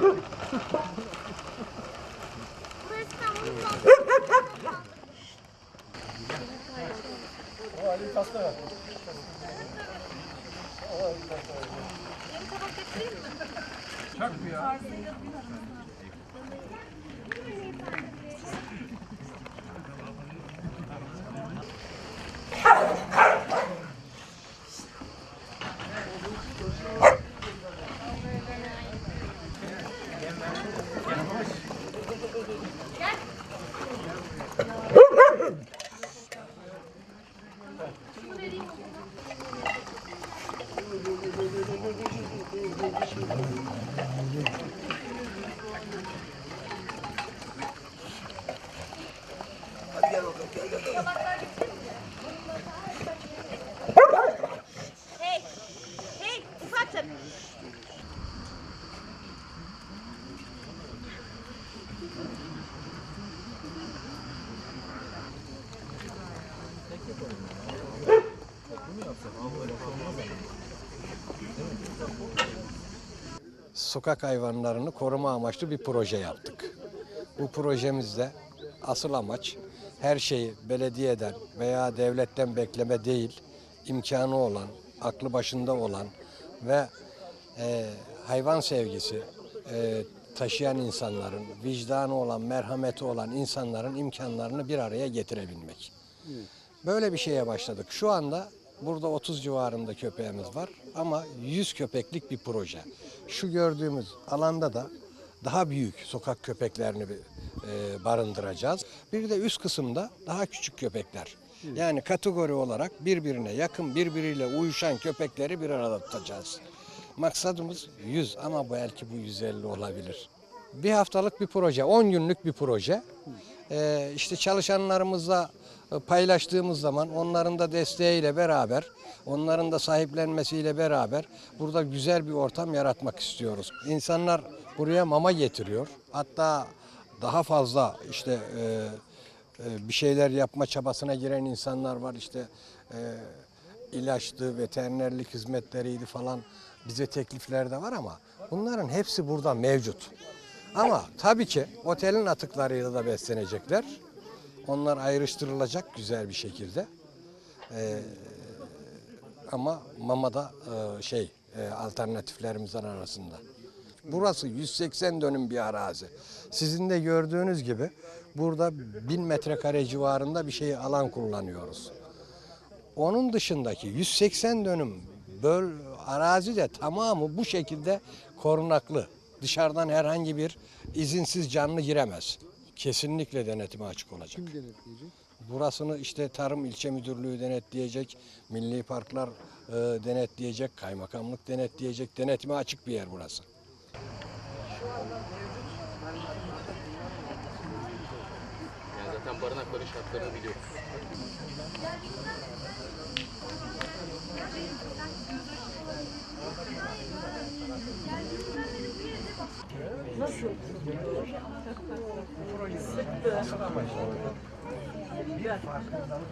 Bu İstanbul'un O Ali Tasla ver. Çak bir ya. Hey! ごめんね。Sokak hayvanlarını koruma amaçlı bir proje yaptık. Bu projemizde asıl amaç her şeyi belediyeden veya devletten bekleme değil, imkanı olan, aklı başında olan ve e, hayvan sevgisi e, taşıyan insanların, vicdanı olan, merhameti olan insanların imkanlarını bir araya getirebilmek. Böyle bir şeye başladık. Şu anda burada 30 civarında köpeğimiz var ama 100 köpeklik bir proje. Şu gördüğümüz alanda da daha büyük sokak köpeklerini e, barındıracağız. Bir de üst kısımda daha küçük köpekler. Yani kategori olarak birbirine yakın, birbiriyle uyuşan köpekleri bir arada tutacağız. Maksadımız 100 ama belki bu 150 olabilir. Bir haftalık bir proje, 10 günlük bir proje. Ee, işte çalışanlarımızla e, paylaştığımız zaman onların da desteğiyle beraber, onların da sahiplenmesiyle beraber burada güzel bir ortam yaratmak istiyoruz. İnsanlar buraya mama getiriyor. Hatta daha fazla işte e, e, bir şeyler yapma çabasına giren insanlar var. İşte e, ilaçtı, veterinerlik hizmetleriydi falan bize teklifler de var ama bunların hepsi burada mevcut. Ama tabii ki otelin atıklarıyla da beslenecekler. Onlar ayrıştırılacak güzel bir şekilde. Ee, ama mama da e, şey e, alternatiflerimizin arasında. Burası 180 dönüm bir arazi. Sizin de gördüğünüz gibi burada 1000 metrekare civarında bir şey alan kullanıyoruz. Onun dışındaki 180 dönüm böl arazi de tamamı bu şekilde korunaklı. Dışarıdan herhangi bir izinsiz canlı giremez. Kesinlikle denetime açık olacak. Kim denetleyecek? Burasını işte Tarım İlçe Müdürlüğü denetleyecek, Milli Parklar e, denetleyecek, kaymakamlık denetleyecek. Denetime açık bir yer burası. Yani zaten barınakların şartlarını biliyoruz. Bir farkındalık